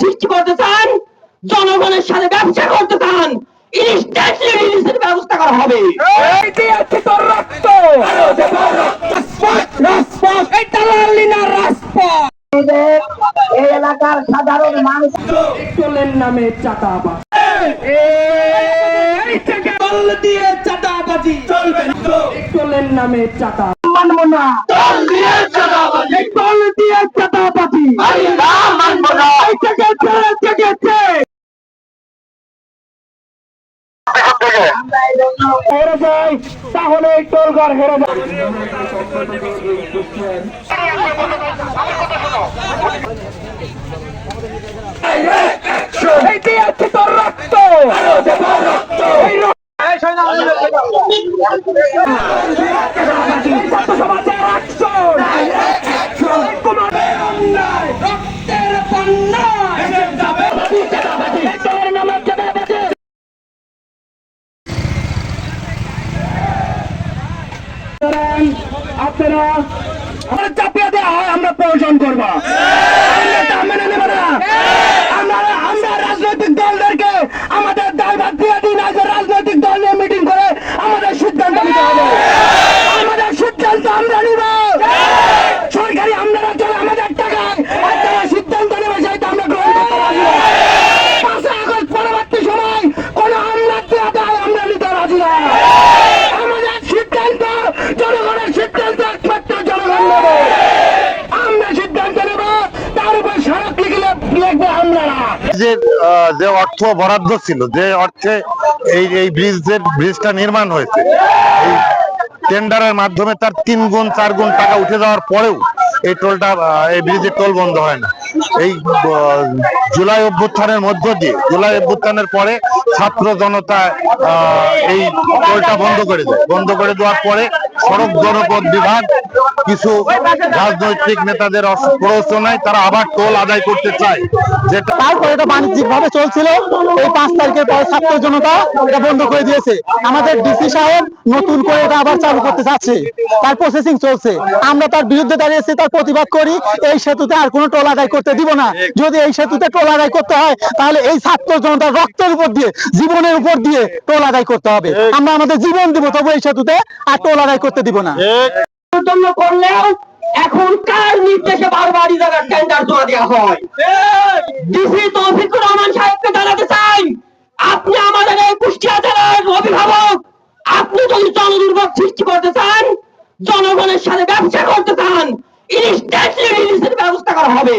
সৃষ্টি করতে চান জনগণের সাথে ব্যবসা করতে চান ব্যবস্থা করা হবে। এলাকার সাধারণ মানুষ নামে চাটা দিয়ে নামে চাটা মানব না দিয়ে দিয়ে চাটা পাতি মানব না। হেরে যাই তাহলে টোলঘর হেরে যাবে তোর রক্ত এই আপনারা আমরা চাপিয়ে দেওয়া হয় আমরা প্রয়োজন করব। মেনে নেব না আমরা আমরা রাজনৈতিক দলদেরকে আমাদের দায়ভার দিয়ে দিন আজ রাজনৈতিক দল নিয়ে মিটিং করে আমাদের সিদ্ধান্ত নিতে হবে আমাদের সিদ্ধান্ত আমরা নিব সরকারি আমরা চলে আমাদের টাকায় আর তারা সিদ্ধান্ত নেবে সেটা আমরা গ্রহণ করতে পারি না। পাঁচই আগস্ট পরবর্তী সময় কোন হামলা দেওয়া দায় আমরা নিতে রাজি না আমাদের সিদ্ধান্ত জনগণের সিদ্ধান্ত একমাত্র জনগণ নেবে আমরা সিদ্ধান্ত নেব তার উপর সড়ক লিখে লিখবে আমরা না যে অর্থ বরাদ্দ ছিল, যে অর্থে এই এই ব্রিজের ব্রিজটা নির্মাণ হয়েছে, এই টেন্ডারের মাধ্যমে তার তিন গুণ, চার গুণ টাকা উঠে যাওয়ার পরেও এই টোলটা এই ব্রিজের টোল বন্ধ হয় না। এই জুলাই অভ্যুত্থানের মধ্য দিয়ে, জুলাই অভ্যুত্থানের পরে ছাত্র জনতা এই টোলটা বন্ধ করে দেয়। বন্ধ করে দেওয়ার পরে সড়ক জনপথ বিভাগ কিছু রাজনৈতিক নেতাদের প্ররোচনায় তারা আবার টোল আদায় করতে চায়। যেটা তারপরে এটা বাণিজ্যিক ভাবে চলছিল। এই পাঁচ তারিখের পরে ছাত্র জনতা এটা বন্ধ করে দিয়েছে। আমাদের ডিসি সাহেব নতুন করে এটা আবার চালু করতে চাচ্ছে। তার প্রসেসিং চলছে। আমরা তার বিরুদ্ধে দাঁড়িয়েছি, তার প্রতিবাদ করি। এই সেতুতে আর কোনো টোল আদায় করতে দিব না। যদি এই সেতুতে টোল আদায় করতে হয়, তাহলে এই ছাত্র জনতার রক্তের উপর দিয়ে, জীবনের উপর দিয়ে টোল আদায় করতে হবে। আমরা আমাদের জীবন দিব, তবু এই সেতুতে আর টোল আদায় করতে দিব না। জন্য করলেও এখন কার নির্দেশে বারবার ইজারার টেন্ডার জমা দেওয়া হয়? ডিসি তৌফিকুর রহমান সাহেবকে জানাতে চাই। আপনি আমাদের এই কুষ্টিয়া জেলার অভিভাবক। আপনি যদি জনদুর্ভোগ সৃষ্টি করতে চান জনগণের সাথে ব্যবসা করতে চান ইনস্ট্যান্টলি রিলিজের ব্যবস্থা করা হবে।